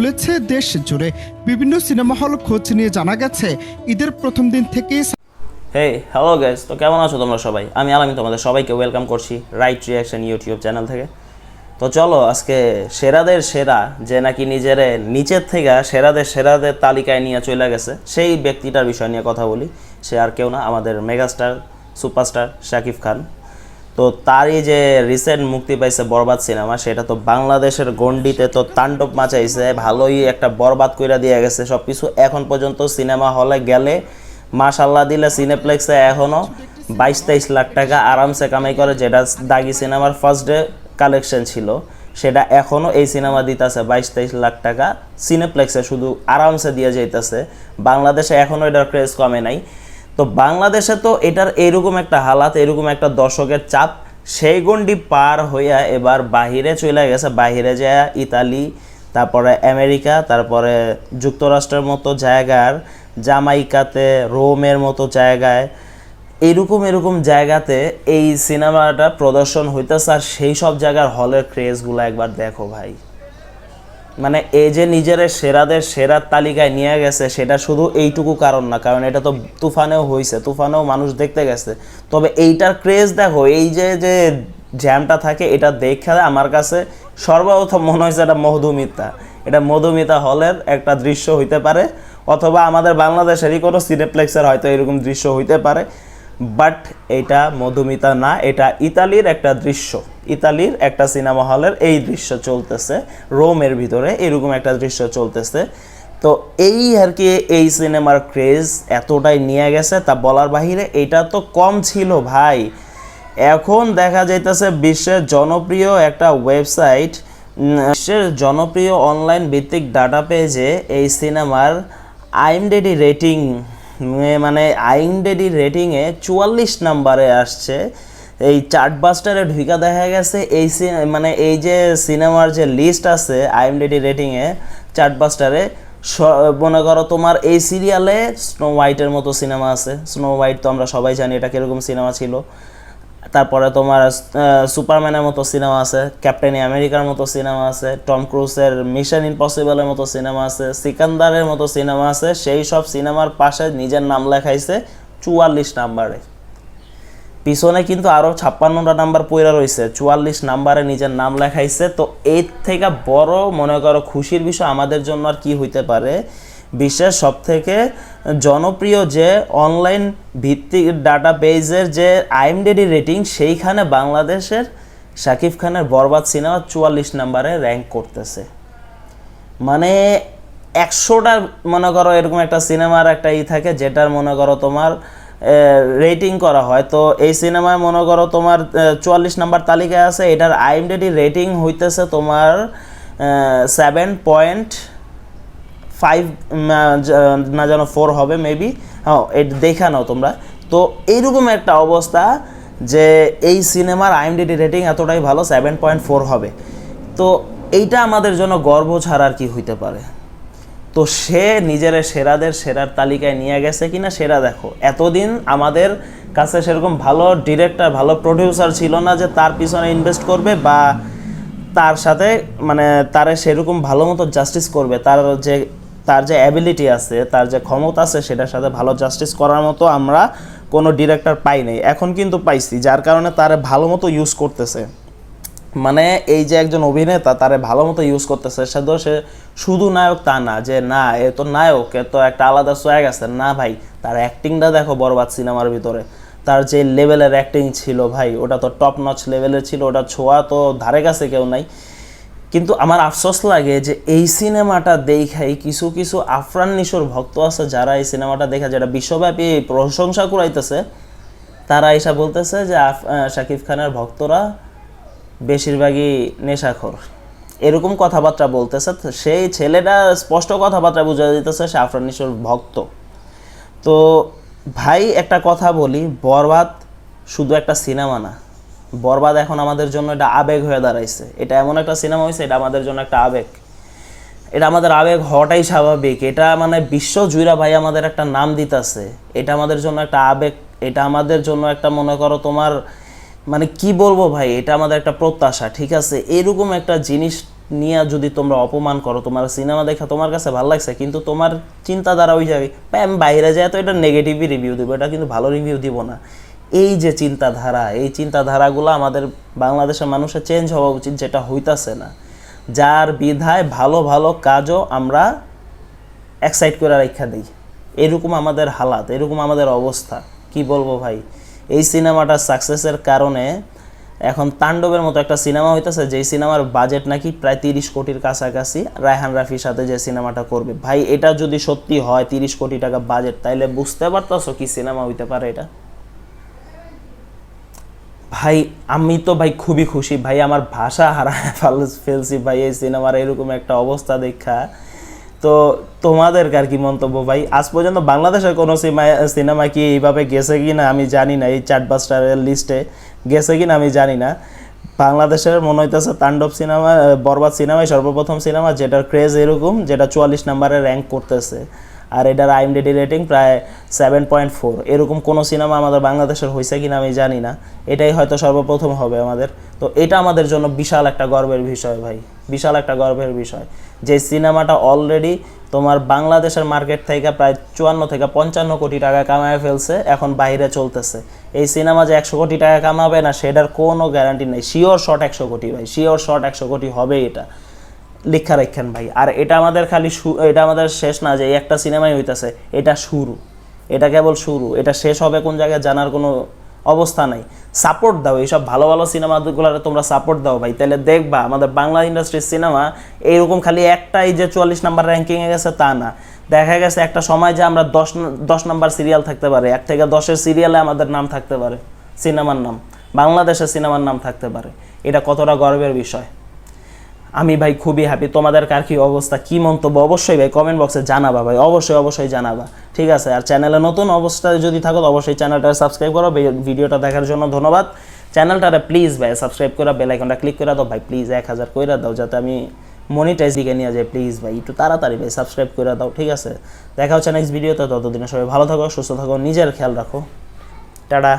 চলেছে দেশ জুড়ে। বিভিন্ন সিনেমা হল খোঁজ নিয়ে জানা গেছে, ঈদের প্রথম দিন থেকেই হেই হ্যালো গাইস তো কেমন আছো তোমরা সবাই? আমি আলামিন তোমাদের সবাইকে ওয়েলকাম করছি রাইট রিয়াকশন ইউটিউব চ্যানেল থেকে। তো চলো, আজকে সেরাদের সেরা, যে নাকি নিজের নিচের থেকে সেরাদের সেরাদের তালিকায় নিয়ে চলে গেছে, সেই ব্যক্তিটার বিষয় নিয়ে কথা বলি। সে আর কেউ না, আমাদের মেগাস্টার সুপারস্টার শাকিব খান। তো তারই যে রিসেন্ট মুক্তি পাইছে বরবাদ সিনেমা সেটা তো বাংলাদেশের গণ্ডিতে তো তাণ্ডব মাচাইছে, ভালোই একটা বরবাদ কইরা দিয়ে গেছে সব কিছু এখন পর্যন্ত সিনেমা হলে গেলে মাশাল্লাহ দিলে সিনেপ্লেক্সে এখনও বাইশ তেইশ লাখ টাকা আরামসে কামাই করে, যেটা দাগি সিনেমার ফার্স্ট ডে কালেকশন ছিল, সেটা এখনও এই সিনেমা দিতেছে বাইশ তেইশ লাখ টাকা। সিনেপ্লেক্সে শুধু আরামসে দিয়ে যাইতেছে। বাংলাদেশে এখনও এটার ক্রেজ কমে নাই। তো বাংলাদেশে তো এটার এরকম একটা হালাত, এরকম একটা দর্শকের চাপ, সেই গন্ডি পার হইয়া এবার বাহিরে চলে গেছে। বাহিরে যায় ইতালি, তারপরে আমেরিকা, তারপরে যুক্তরাষ্ট্রের মতো জায়গার, জামাইকাতে, রোমের মতো জায়গায়, এরকম এরকম জায়গাতে এই সিনেমাটা প্রদর্শন হইতেছে আর সেই সব জায়গার হলের ক্রেজগুলো একবার দেখো ভাই। মানে এই যে নিজের সেরাদের সেরার তালিকায় নিয়ে গেছে, সেটা শুধু এইটুকু কারণ না, কারণ এটা তো তুফানেও হয়েছে তুফানেও মানুষ দেখতে গেছে। তবে এইটার ক্রেজ দেখো, এই যে যে জ্যামটা থাকে, এটা দেখে আমার কাছে সর্বপ্রথম মনে হয়েছে এটা মধুমিতা। এটা মধুমিতা হলের একটা দৃশ্য হইতে পারে, অথবা আমাদের বাংলাদেশেরই কোনো সিনেপ্লেক্সের হয়তো এরকম দৃশ্য হইতে পারে। বাট এটা মধুমিতা না, এটা ইতালির একটা দৃশ্য। ইতালির একটা সিনেমা হলের এই দৃশ্য চলতেছে, রোমের ভিতরে এরকম একটা দৃশ্য চলতেছে। তো এই আর কি এই সিনেমার ক্রেজ এতটাই নিয়ে গেছে তা বলার বাহিরে এটা তো কম ছিল ভাই। এখন দেখা যাইতেছে বিশ্বের জনপ্রিয় একটা ওয়েবসাইট বিশ্বের জনপ্রিয় অনলাইন ভিত্তিক ডাটা পেজে এই সিনেমার আইএমডিডি রেটিং মানে আইএমডিডি রেটিংয়ে চুয়াল্লিশ নাম্বারে আসছে। এই চার্ট বাস্টারে ঢুকা দেখা গেছে, এই মানে এই যে সিনেমার যে লিস্ট আছে আইএমডিডি রেটিংয়ে চার্টবাস্টারে স- মনে করো তোমার এই সিরিয়ালে স্নো হোয়াইটের মতো সিনেমা আছে। স্নো হোয়াইট তো আমরা সবাই জানি এটা কীরকম সিনেমা ছিল। তারপরে তোমার সুপারম্যানের মতো সিনেমা আছে, ক্যাপ্টেন আমেরিকার মতো সিনেমা আছে, টম ক্রুজের মিশন ইম্পসিবলের মতো সিনেমা আছে, সিকান্দারের মতো সিনেমা আছে, সেই সব সিনেমার পাশে নিজের নাম লেখাইছে চুয়াল্লিশ নাম্বারে। পিছনে কিন্তু আরও ছাপ্পান্নটা নাম্বার পইরা রয়েছে চুয়াল্লিশ নাম্বারে নিজের নাম লেখাইছে। তো এর থেকে বড় মনে করো খুশির বিষয় আমাদের জন্য আর কি হইতে পারে বিশ্বের সব থেকে জনপ্রিয় যে অনলাইন ভিত্তিক ডাটা বেজের যে আইএমডিডি রেটিং সেইখানে বাংলাদেশের শাকিব খানের বরবাদ সিনেমা চুয়াল্লিশ নাম্বারে র্যাঙ্ক করতেছে। মানে একশোটা মনে করো এরকম একটা সিনেমার একটা ই থাকে, যেটার মনে করো তোমার রেটিং করা হয়। তো এই সিনেমায় মনে করো তোমার চুয়াল্লিশ নাম্বার তালিকায় আছে, এটার আইএমডিডি রেটিং হইতেছে তোমার সেভেন পয়েন্ট ফাইভ না যেন ফোর হবে মেবি এটা দেখা নাও তোমরা। তো এইরকম একটা অবস্থা যে এই সিনেমার আইএমডিডি রেটিং এতটাই ভালো সেভেন পয়েন্ট ফোর হবে। তো এইটা আমাদের জন্য গর্ব ছাড়া আর কি হইতে পারে। তো সে নিজের সেরাদের সেরার তালিকায় নিয়ে গেছে কিনা, সেরা দেখো। এতদিন আমাদের কাছে সেরকম ভালো ডিরেক্টর ভালো প্রডিউসার ছিল না যে তার পিছনে ইনভেস্ট করবে বা তার সাথে মানে তারে সেরকম ভালো মতো জাস্টিস করবে। তার যে তার যে অ্যাবিলিটি আছে, তার যে ক্ষমতা আছে, সেটার সাথে ভালো জাস্টিস করার মতো আমরা কোনো ডিরেক্টর পাই নাই। এখন কিন্তু পাইছি, যার কারণে তার ভালো মতো ইউজ করতেছে। মানে এই যে একজন অভিনেতা তারে ভালো মতো ইউজ করতেছে, সে তো সে শুধু নায়ক তা না, যে না, এ তো নায়ক, এ তো একটা আলাদা সোয়াগ আছে। না ভাই, তার অ্যাক্টিংটা দেখো বরবাদ সিনেমার ভিতরে। তার যে লেভেলের অ্যাক্টিং ছিল ভাই, ওটা তো টপ নচ লেভেলের ছিল, ওটা ছোঁয়া তো ধারে কাছে কেউ নাই। কিন্তু আমার আফসোস লাগে যে এই সিনেমাটা দেখাই কিছু কিছু আফরান নিশোর ভক্ত আছে যারা এই সিনেমাটা দেখা যেটা বিশ্বব্যাপী প্রশংসা কুড়াইতেছে। তারা এসা বলতেছে যে শাকিব খানের ভক্তরা বেশিরভাগই নেশাখোর। এরকম কথাবার্তা বলতেছে। সেই ছেলেটা স্পষ্ট কথাবার্তা বুঝা দিতেছে সে আফরান নিশোর ভক্ত। তো ভাই, একটা কথা বলি, বরবাদ শুধু একটা সিনেমা না। বরবাদ এখন আমাদের জন্য এটা আবেগ হয়ে দাঁড়াইছে। এটা এমন একটা সিনেমা হয়েছে এটা আমাদের জন্য একটা আবেগ। এটা আমাদের আবেগ হওয়াটাই স্বাভাবিক। এটা মানে বিশ্ব জুইরা ভাই আমাদের একটা নাম দিতেছে। এটা আমাদের জন্য একটা আবেগ। এটা আমাদের জন্য একটা, মনে করো তোমার মানে কি বলব ভাই, এটা আমাদের একটা প্রত্যাশা, ঠিক আছে? এরকম একটা জিনিস নিয়ে যদি তোমরা অপমান করো, তোমার সিনেমা দেখা তোমার কাছে ভালো লাগছে, কিন্তু তোমার চিন্তাধারা ওই যাবে ভাই আমি বাইরে যায় তো এটা নেগেটিভই রিভিউ দিব, এটা কিন্তু ভালো রিভিউ দিব না। এই যে চিন্তাধারা, এই চিন্তাধারাগুলো আমাদের বাংলাদেশের মানুষের চেঞ্জ হওয়া উচিত যেটা হইতাছে না। যার বিধায় ভালো ভালো কাজও আমরা এক্সাইট করে রাখা দিই। এরকম আমাদের হালাত, এরকম আমাদের অবস্থা। কি বলব ভাই? এই সিনেমাটার সাকসেসের কারণে এখন তাণ্ডবের মতো একটা সিনেমা হইতেছে, যেই সিনেমার বাজেট নাকি প্রায় তিরিশ কোটির কাছাকাছি রায়হান রাফির সাথে যে সিনেমাটা করবে। ভাই, এটা যদি সত্যি হয় তিরিশ কোটি টাকা বাজেট তাইলে বুঝতে পারতাছো কি সিনেমা হইতে পারে এটা? ভাই, আমি তো ভাই খুবই খুশি। ভাই, আমার ভাষা হারায় ফেল- ফেলছি ভাই, এই সিনেমার এরকম একটা অবস্থা দেখা। তো তোমাদের আর কি মন্তব্য ভাই? আজ পর্যন্ত বাংলাদেশের কোনো সিনেমা কি এইভাবে গেছে কি না আমি জানি না। এই চার্টবাস্টারের লিস্টে গেছে কি না আমি জানি না। বাংলাদেশের মনে হইতেছে তাণ্ডব সিনেমা, বরবাদ সিনেমাই সর্বপ্রথম সিনেমা যেটার ক্রেজ এরকম, যেটা চুয়াল্লিশ নাম্বারে র্যাঙ্ক করতেছে। আর এটার আইএমডিডি রেটিং প্রায় সেভেন পয়েন্ট ফোর এরকম কোনো সিনেমা আমাদের বাংলাদেশের হয়েছে কিনা আমি জানি না। এটাই হয়তো সর্বপ্রথম হবে আমাদের। তো এটা আমাদের জন্য বিশাল একটা গর্বের বিষয় ভাই। বিশাল একটা গর্বের বিষয়। যে সিনেমাটা অলরেডি তোমার বাংলাদেশের মার্কেট থেকে প্রায় চুয়ান্ন থেকে পঞ্চান্ন কোটি টাকা কামায় ফেলছে, এখন বাইরে চলতেছে। এই সিনেমা যে একশো কোটি টাকা কামাবে না, সেটার কোনো গ্যারান্টি নেই। শিওর শর্ট একশো কোটি ভাই। শিওর শর্ট একশো কোটি হবে এটা। লেখা রাখেন ভাই। আর এটা আমাদের খালি এটা আমাদের শেষ না যে একটা সিনেমাই হইতাছে, এটা শুরু। এটা কেবল শুরু। এটা শেষ হবে কোন জায়গায় জানার কোনো অবস্থা নাই। সাপোর্ট দাও, এইসব ভালো ভালো সিনেমাগুলোরে তোমরা সাপোর্ট দাও ভাই। তাহলে দেখবা আমাদের বাংলা ইন্ডাস্ট্রির সিনেমা এইরকম খালি একটাই যে চুয়াল্লিশ নাম্বার র্যাঙ্কিংয়ে গেছে তা না। দেখা গেছে একটা সময় যে আমরা দশ দশ নাম্বার সিরিয়াল থাকতে পারে, এক থেকে দশের সিরিয়ালে আমাদের নাম থাকতে পারে, সিনেমার নাম। বাংলাদেশের সিনেমার নাম থাকতে পারে। এটা কতটা গর্বের বিষয়। আমি ভাই খুবই হ্যাপি তোমাদের কার কি অবস্থা? কি মন্তব্য? অবশ্যই ভাই কমেন্ট বক্সে জানাবা ভাই। অবশ্যই অবশ্যই জানাবা। ঠিক আছে? আর চ্যানেলে নতুন অবস্থায় যদি থাকো অবশ্যই চ্যানেলটা সাবস্ক্রাইব করো। ভিডিওটা দেখার জন্য ধন্যবাদ। চ্যানেলটারে প্লিজ ভাই সাবস্ক্রাইব করে বেল আইকনটা ক্লিক করে দাও। ভাই প্লিজ এক হাজার করে দাও, যাতে আমি মনিটাইজ দিকে নিয়ে যাই। প্লিজ ভাই, একটু তাড়াতাড়ি ভাই সাবস্ক্রাইব করে দাও। ঠিক আছে? দেখা হচ্ছে নেক্সট ভিডিওতে ততদিনে সবাই ভালো থাকো, সুস্থ থাকো, নিজের খেয়াল রাখো। টাটা।